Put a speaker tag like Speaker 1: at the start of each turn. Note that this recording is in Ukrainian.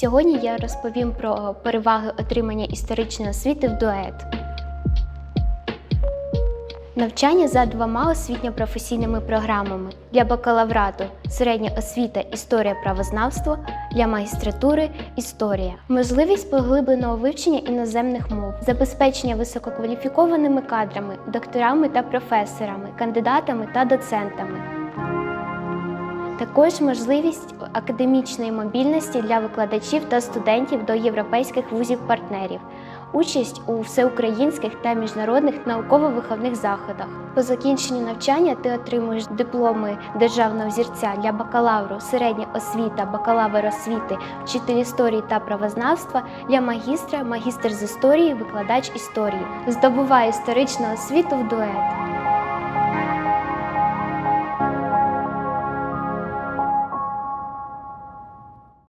Speaker 1: Сьогодні я розповім про переваги отримання історичної освіти в дует. Навчання за двома освітньо-професійними програмами для бакалаврату середня освіта історія правознавство, для магістратури історія, можливість поглибленого вивчення іноземних мов, забезпечення висококваліфікованими кадрами, докторами та професорами, кандидатами та доцентами. Також можливість академічної мобільності для викладачів та студентів до європейських вузів-партнерів, участь у всеукраїнських та міжнародних науково-виховних заходах. По закінченню навчання ти отримуєш дипломи державного взірця для бакалавру, середня освіта, бакалавр освіти, вчитель історії та правознавства для магістра, магістр з історії, викладач історії. Здобувай історичну освіту в дует.